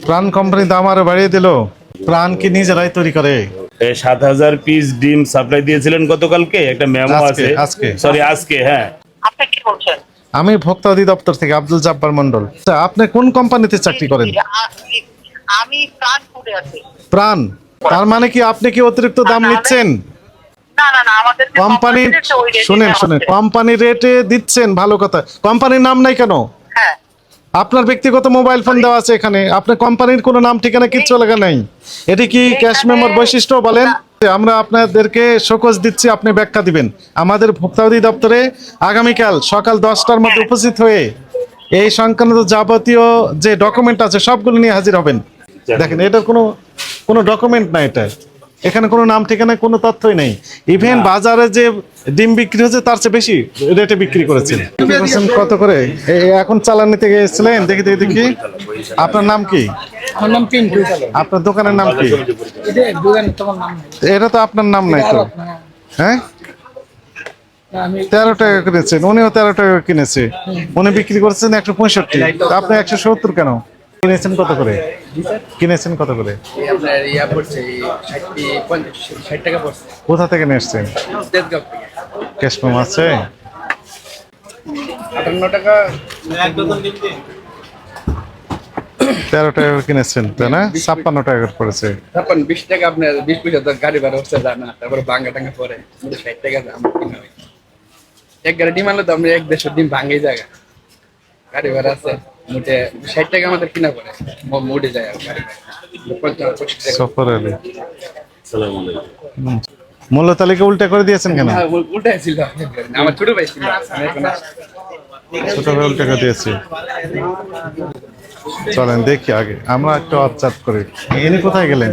প্রাণ কোম্পানি দাম আরও বাড়িয়ে দিল। প্রাণ কি নিজেরাই তৈরি করে? সাত হাজার পিস ডিম সাপ্লাই দিয়েছিলেন গতকালকে? একটা মেমো আছে। আজকে। সরি আজকে হ্যাঁ। আপনি কি বলছেন? আমি ভোক্তা অধিদপ্তর থেকে আব্দুল জব্বার মন্ডল আপনি কোন কোম্পানিতে চাকরি করেন? আমি- প্রাণপুরে আছি। প্রাণ? তার মানে কি আপনি কি অতিরিক্ত দাম নিচ্ছেন? না না না আমাদের কোম্পানির শুনেন শুনেন। কোম্পানির রেটে দিচ্ছেন ভালো কথা। কোম্পানির নাম নাই কেন? হ্যাঁ। আপনার ব্যক্তিগত মোবাইল ফোন দেওয়া আছে এখানে। আপনার কোম্পানির কোনো নাম ঠিকানা কিচ্ছু লেখা নাই। এটি কি ক্যাশ মেমোর বৈশিষ্ট্য বলেন? আমরা আপনাদেরকে শোকজ দিচ্ছি আপনি ব্যাখ্যা দিবেন। আমাদের ভোক্তা অধিদপ্তরে আগামীকাল সকাল দশটার মধ্যে উপস্থিত হয়ে এই সংক্রান্ত যাবতীয় যে ডকুমেন্ট আছে সবগুলো নিয়ে হাজির হবেন। দেখেন এটার কোনো কোনো ডকুমেন্ট নাই এটা। এখানে কোনো নাম ঠিকানা কোনো তথ্যই নেই। ইভেন বাজারে যে ডিম বিক্রি হচ্ছে তার চেয়ে বেশি রেটে বিক্রি করেছেন। কত করে? এখন চালান নিতে গিয়েছিলেন? দেখি দেখি দেখি। আপনার নাম কি? আমার নাম পিন্টু। আপনার দোকানের নাম কি? এটা দোকানে তোমার নাম নেই। এটা তো আপনার নাম নাই তো। হ্যাঁ? তেরো টাকা কিনেছেন। উনিও তেরো টাকা কিনেছে। উনি বিক্রি করেছেন একশো পঁয়ষট্টি। তা আপনি একশো সত্তর কেন? কিনেছেন কত করে? কিনেছেন কত করে? কোথা থেকে নিয়ে এসছেন? তেজগাঁও ক্যাশ মেমো আছে? তেরো টাকা করে কিনেছেন তাই না? ছাপ্পান্ন টাকা করে পড়েছে। তারপর বিশ টাকা আপনার বিশ পয়সা তো গাড়ি ভাড়া হচ্ছে যায় না? তারপরে ভাঙ্গা টাঙ্গা পরে ষাট টাকা দাম কিনা এক গাড়ি ডিম আনলে তো আমরা এক দেড়শো ডিম ভাঙে জায়গা গাড়ি ভাড়া আছে। মোটে ষাট টাকা আমাদের কিনা পড়ে। মোটে যায় সফর আলী। মূল্য তালিকা উল্টা করে দিয়েছেন কেন? হ্যাঁ, উল- উল্টাই ছিল। আমার ছোট ভাই ছিল। ছোট ভাই উল্টা করে দিয়েছি। চলেন দেখি আগে। আমরা একটু অবজার্ভ করি। ইনি কোথায় গেলেন?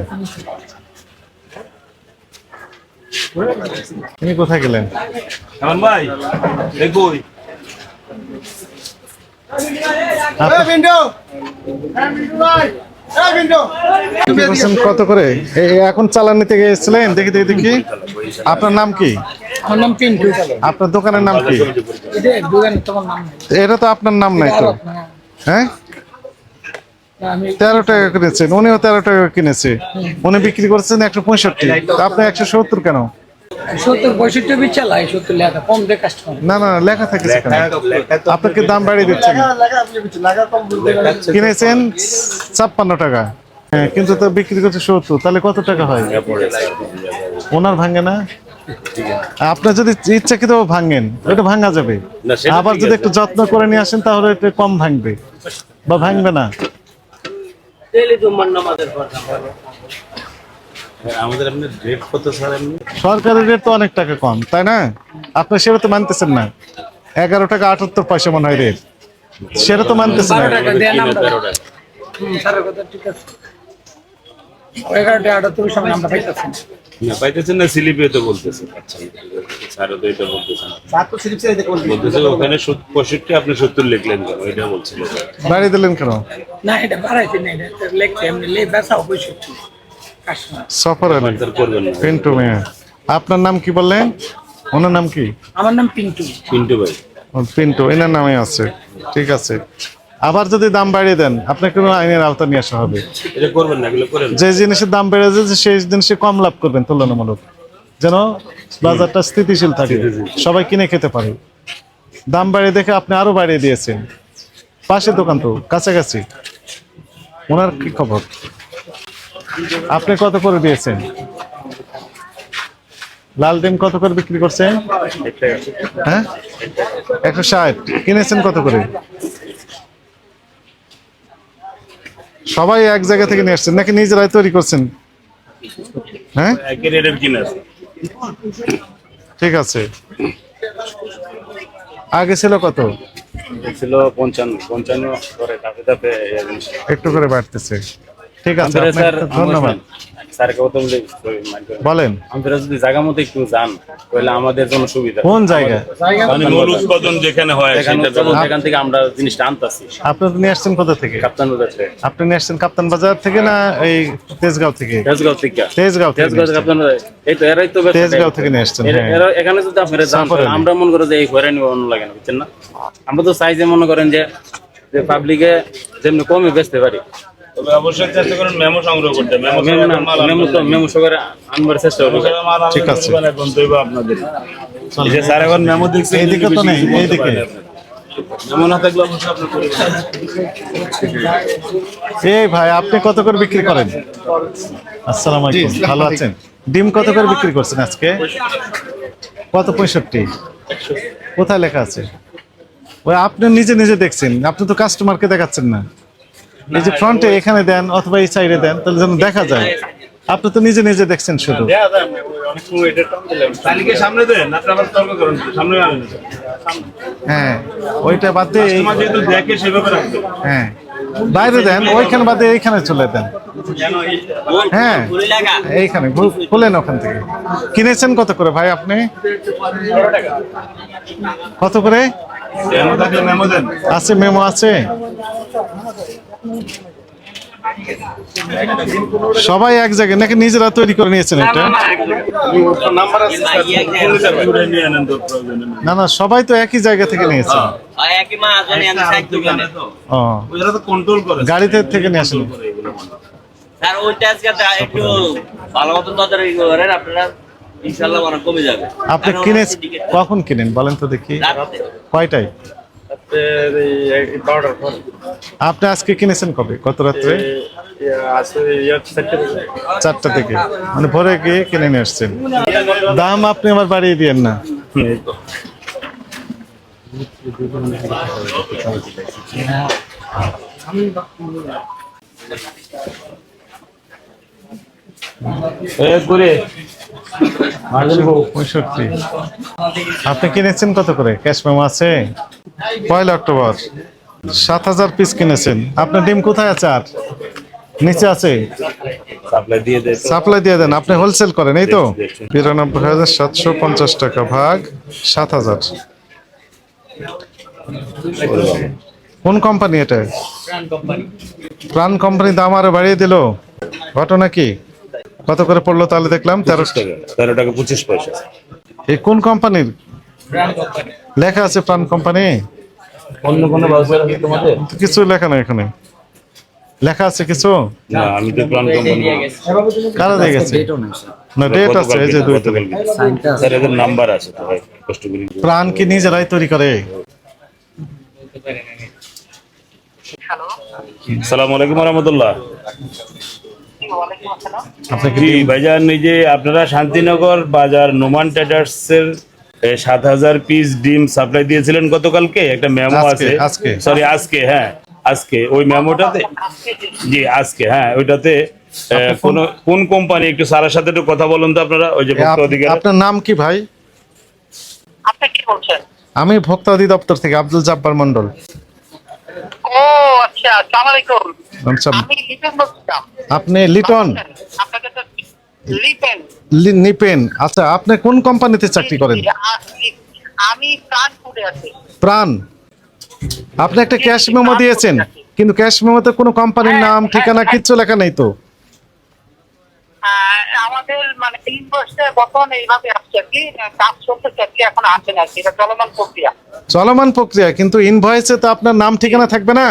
ইনি কোথায় গেলেন? ভাই করছেন কত করে? এখন চালান নিতে গিয়েছিলেন দেখি দেখি দেখি। আপনার নাম কি? আমার নাম পিন্টু। আপনার দোকানের নাম কি? এটা দোকানে তোমার নাম নেই এটা তো আপনার নাম নাই তো। হ্যাঁ? তেরো টাকা কিনেছেন। উনিও তেরো টাকা কিনেছে। উনি বিক্রি করছেন একশো পঁয়ষট্টি। তা আপনি একশো সত্তর কেন? সত্তর পঁয়ষট্টি বি চালাই সত্তর লেখা কম দিয়ে কাস্টমার না না লেখা থাকে সেখানে। আপনাকে দাম বাড়িয়ে দিচ্ছেন কিনেছেন ছাপ্পান্ন টাকা। হ্যাঁ কিন্তু তো বিক্রি করছে সত্তর তাহলে কত টাকা হয়? ওনার ভাঙে না? আপনার যদি ইচ্ছাকৃত ভাঙেন ওটা ভাঙা যাবে। আবার যদি একটু যত্ন করে নিয়ে আসেন তাহলে এটা কম ভাঙবে। বা ভাঙবে না। আমাদের আপনি রেট কত স্যার আপনি সরকারের রেট তো অনেক টাকা কম তাই না? আপনি সেটা তো মানতেছেন না। এগারো টাকা আটাত্তর পয়সা মনে হয় রেট সেটা তো মানতেছেন না। এগারোটা আটাত্তর সময় আমরা পাইতেছি। না না পাইতেছেন না স্লিপে তো বলতেছে। আচ্ছা স্যারও তো এটা বলতেছেন বলতেছে ওখানে পঁয়ষট্টি আপনি সত্তর লিখলেন কেন? এটা বলছিল। বাড়িয়ে দিলেন কেন? না এটা বাড়াইছি না এটা লেখছে এমনি লে বেচা পঁয়ষট্টি কাস্টমার সফর আলী। পিন্টু মিয়া। আপনার নাম কি বললেন? ওনার নাম কি? আমার নাম পিন্টু। পিন্টু ভাই। পিন্টু এনার নামে আছে। ঠিক আছে। আবার যদি দাম বাড়িয়ে দেন আপনাকে কোনো আইনের আওতা নিয়ে আসা হবে। এটা করবেন না এগুলো করেন যে জিনিসের দাম বেড়ে যাচ্ছে সেই জিনিসে কম লাভ করবেন তুলনামূলক। যেন বাজারটা স্থিতিশীল থাকে। সবাই কিনে খেতে পারে। দাম বাড়িয়ে দেখে আপনি আরও বাড়িয়ে দিয়েছেন। পাশের দোকান তো কাছাকাছি। ওনার কি খবর? আপনি কত করে দিয়েছেন? লাল ডিম কত করে বিক্রি করছেন? হ্যাঁ? একশো ষাট। কিনেছেন কত করে? সবাই এক জায়গা থেকে নিয়ে আসছেন নাকি নিজেরাই তৈরি করছেন? হ্যাঁ? ঠিক আছে। আগে ছিল কত? ছিল পঞ্চান্ন পঞ্চান্ন করে। একটু করে বাড়তেছে। ঠিক আছে ধন্যবাদ। স্যারকে কথা বলে মাইন্ড করেন। বলেন। আপনারা যদি জায়গা মতো একটু যান তাহলে আমাদের জন্য সুবিধা। কোন জায়গা? মানে মূল উৎপাদন যেখানে হয় থেকে আমরা জিনিসটা আনতাছি। আপনি তো নিয়ে আসছেন কোথা থেকে? কাপ্তান বাজার থেকে। আপনি নিয়ে আসছেন কাপ্তান বাজার থেকে না এই তেজগাঁও থেকে? তেজগাঁও থেকে। তেজগাঁও তেজগাঁও কাপ্তান এই তো এরাই তো তেজগাঁও থেকে নিয়ে আসছেন, এরা- হ্যাঁ। এখানে যদি আপনারা যান। আমরা মনে করো যে এই অন্য লাগে না বুঝছেন না? আমরা তো চাই যে মনে করেন যে যে পাবলিকে যেমনি কমে বেচতে পারি। তবে অবশ্যই চেষ্টা করুন মেমো সংগ্রহ করতে। মেমো মেমো তো মেমো সহকারে আনবার চেষ্টা করব ঠিক আছে। এখন আপনাদের। এই যে স্যার এখন মেমো দেখছে এইদিকে তো নেই, এইদিকে। মেমো না থাকলে অবশ্যই আপনার পরিবার। এই ভাই আপনি কত করে বিক্রি করেন? আসসালাম আলাইকুম ভালো আছেন? ডিম কত করে বিক্রি করছেন আজকে? কত পঁয়ষট্টি? কোথায় লেখা আছে? ওই আপনি নিজে নিজে দেখছেন আপনি তো কাস্টমারকে দেখাচ্ছেন না। এই যে ফ্রন্টে এখানে দেন অথবা এই সাইডে দেন তাহলে যেন দেখা যায়। আপনি তো নিজে নিজে দেখছেন শুধু। হ্যাঁ ওইটা বাদ দিয়ে হ্যাঁ বাইরে দেন ওইখানে বাদে এইখানে চলে দেন। হ্যাঁ এইখানে খুলেন ওখান থেকে। কিনেছেন কত করে ভাই আপনি? কত করে? আছে মেমো আছে? সবাই এক জায়গায় নাকি নিজেরা তৈরি করে নিয়েছেন এটা? না না সবাই তো একই জায়গা থেকে করে গাড়িতে থেকে নিয়ে আসেন। করে এগুলো। স্যার ওইটা একটু ভালো মতন তদারকি করেন আপনারা ইনশাল্লাহ কমে যাবে। আপনি কিনে কখন কিনেন বলেন তো দেখি। কয়টায়? আপনি আজকে কিনেছেন কবে? কত রাত্রে? চারটা থেকে। মানে ভোরে গিয়ে কিনে নিয়ে আসছেন। দাম আপনি আবার বাড়িয়ে দিয়েন না। এই তো। এ করে পঁয়ষট্টি। আপনি কিনেছেন কত করে? ক্যাশ মেমো আছে? পয়লা অক্টোবর। সাত হাজার পিস কিনেছেন। আপনার ডিম কোথায় আছে আর? নিচে আছে? সাপ্লাই দিয়ে সাপ্লাই দিয়ে দেন। আপনি হোলসেল করেন এই তো? বিরানব্বই হাজার সাতশো পঞ্চাশ টাকা ভাগ সাত হাজার। কোন কোম্পানি এটা? প্রাণ কোম্পানি দাম আরও বাড়িয়ে দিল। ঘটনা কি? কত করে পড়ল তাহলে দেখলাম? তেরো টাকা। তেরো টাকা পঁচিশ পয়সা। এই কোন কোম্পানির লেখা আছে প্রাণ কোম্পানি অন্য কোনো বাজার আছে তোমাদের? কিছু লেখা নাই এখানে। লেখা আছে কিছু? না আমি তো প্ল্যান কোম্পানি কারা দিয়ে গেছে। না ডেট আছে এই যে দুই স্যার এদের নাম্বার আছে তো ভাই কষ্ট করে প্রাণ কি নিজেরাই তৈরি করে? হ্যালো সালাম আলাইকুম রহমতুল্লাহ। জি ভাইজান এই যে আপনারা শান্তিনগর বাজার নোমান ট্রেডার্স এর সাত হাজার পিস ডিম সাপ্লাই দিয়েছিলেন গতকালকে? একটা মেমো আছে। সরি আজকে হ্যাঁ আজকে। ওই মেমোটাতে জি আজকে হ্যাঁ ওইটাতে আহ, কোন কোন কোম্পানি একটু স্যারের সাথে একটু কথা বলুন তো আপনারা ওই যে ভোক্তা অধিকার আপনার নাম কি ভাই? আপনি কি বলছেন? আমি ভোক্তা অধিদপ্তর থেকে আব্দুল জাব্বার মন্ডল ও আচ্ছা আসসালামু আলাইকুম। আপনি লিটন? নিপেন। আচ্ছা আপনি কোন কোম্পানিতে চাকরি করেন? আমি প্রাণপুরে আছি। প্রাণ? আপনি একটা ক্যাশ মেমো দিয়েছেন। কিন্তু ক্যাশ মেমোতে কোনো কোম্পানির নাম ঠিকানা কিচ্ছু লেখা নেই তো। আমাদের মানে তিন বছরে বর্তমানে এইভাবে আসছে আর কি কাজ চলতেছে আর কি এখন আসে না এটা চলমান প্রক্রিয়া। চলমান প্রক্রিয়া কিন্তু ইনভয়েসে তো আপনার নাম ঠিকানা থাকবে না?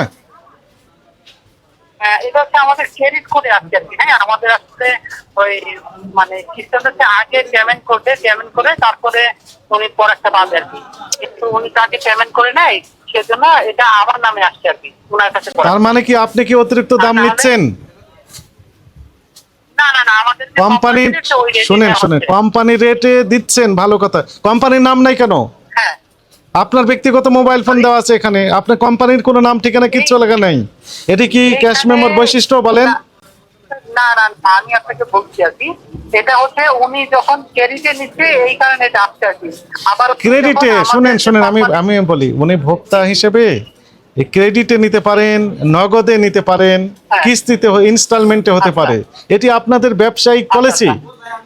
এটা হচ্ছে আমাদের ক্রেডিট করে আসছে আর কি। হ্যাঁ আমাদের আসলে ওই মানে আগে পেমেন্ট করবে পেমেন্ট করে তারপরে উনি পরেরটা পাবে আর কি। কিন্তু উনি পেমেন্ট করে নেয় সেজন্য এটা আমার নামে আসছে আর কি ওনার কাছে তার মানে কি আপনি কি অতিরিক্ত দাম নিচ্ছেন? না না না আমাদের কোম্পানির company রয়েছে, ওই শুনেন শুনেন। কোম্পানির রেটে দিচ্ছেন ভালো কথা। কোম্পানির নাম নাই কেন? আপনার ব্যক্তিগত মোবাইল ফোন দেওয়া আছে এখানে। আপনার কোম্পানির কোনো নাম ঠিকানা কিচ্ছু লেখা নাই? এটি কি ক্যাশ মেমোর বৈশিষ্ট্য বলেন? না না না আমি আপনাকে বলছি আর কি এটা হচ্ছে উনি যখন ক্রেডিটে নিচ্ছে এই কারণে এটা আসছে আর কি আবার ক্রেডিটে শুনেন শুনেন আমি আমি বলি উনি ভোক্তা হিসেবে ক্রেডিটে নিতে পারেন নগদে নিতে পারেন হ্যাঁ। কিস্তিতে ইনস্টলমেন্টে হতে পারে। এটি আপনাদের ব্যবসায়িক পলিসি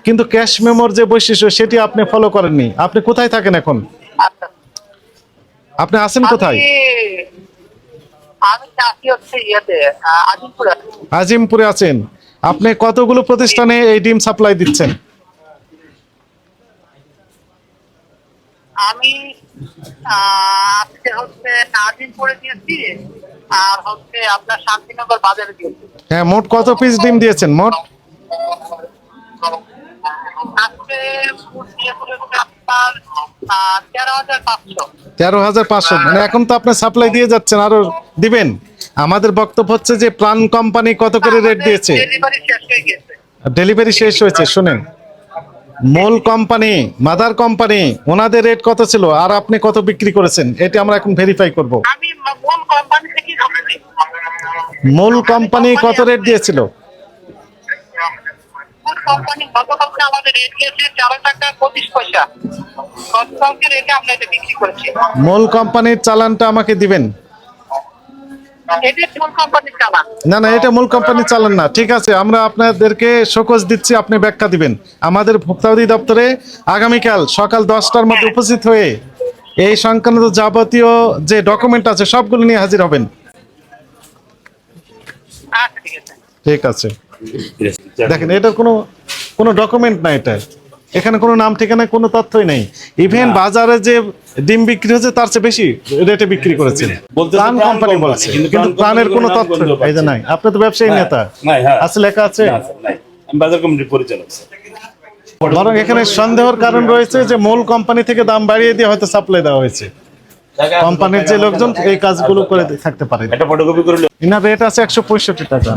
কিন্তু ক্যাশ মেমোর যে বৈশিষ্ট্য সেটি আপনি ফলো করেননি। আপনি কোথায় থাকেন এখন? আচ্ছা আপনি আছেন কোথায়? আমি- আমি হচ্ছে ইয়েতে আজিমপুরে। আজিমপুরে আছেন। আপনি কতগুলো প্রতিষ্ঠানে এই ডিম সাপ্লাই দিচ্ছেন? আমি আজকে হচ্ছে আজিমপুরে দিয়েছি আর হচ্ছে আপনার শান্তিনগর বাজারে দিয়েছি। হ্যাঁ মোট কত পিস ডিম দিয়েছেন? মোট? আজকে আপনার তেরো হাজার পাঁচশো। মানে এখন তো আপনি সাপ্লাই দিয়ে যাচ্ছেন আরও দিবেন। আমাদের বক্তব্য হচ্ছে যে প্রাণ কোম্পানি কত করে রেট দিয়েছে? ডেলিভারি শেষ হয়ে হয়েছে শুনেন। মূল কোম্পানি মাদার কোম্পানি ওনাদের রেট কত ছিল? আর আপনি কত বিক্রি করেছেন? এটা আমরা এখন ভেরিফাই করব। মূল কোম্পানি কত রেট দিয়েছিল? মূল গতকালকে আমাদের রেট দিয়েছে চার টাকা পঁচিশ পয়সা। গতকালকে রেটে আমরা এটা বিক্রি করেছি। মূল কোম্পানির চালানটা আমাকে দিবেন? না না এটা মূল কোম্পানির চালান না। ঠিক আছে আমরা আপনাদেরকে শোকজ দিচ্ছি আপনি ব্যাখ্যা দিবেন। আমাদের ভোক্তা অধিদপ্তরে আগামীকাল সকাল দশটার মধ্যে উপস্থিত হয়ে এই সংক্রান্ত যাবতীয় যে ডকুমেন্ট আছে সবগুলো নিয়ে হাজির হবেন। আচ্ছা ঠিক আছে। দেখেন এটার কোনো কোনো ডকুমেন্ট নাই এটা। এখানে কোনো নাম ঠিকানা কোনো তথ্যই নেই। ইভেন বাজারে যে ডিম বিক্রি হচ্ছে তার চেয়ে বেশি রেটে বিক্রি করেছে প্রাণ কোম্পানি বলছে কিন্তু প্রাণের কোনো তথ্য এই যে নাই আপনি তো ব্যবসায়ী হ্যাঁ, নেতা। হ্যাঁ। আছে লেখা আছে? না, বাজার কমিটির পরিচালক বরং এখানে সন্দেহের কারণ রয়েছে যে মূল কোম্পানি থেকে দাম বাড়িয়ে দিয়ে হয়তো সাপ্লাই দেওয়া হয়েছে। কোম্পানির যে লোকজন এই কাজগুলো করে থাকতে পারে। একটা ফটোকপি ইনার রেট আছে একশো পঁয়ষট্টি টাকা।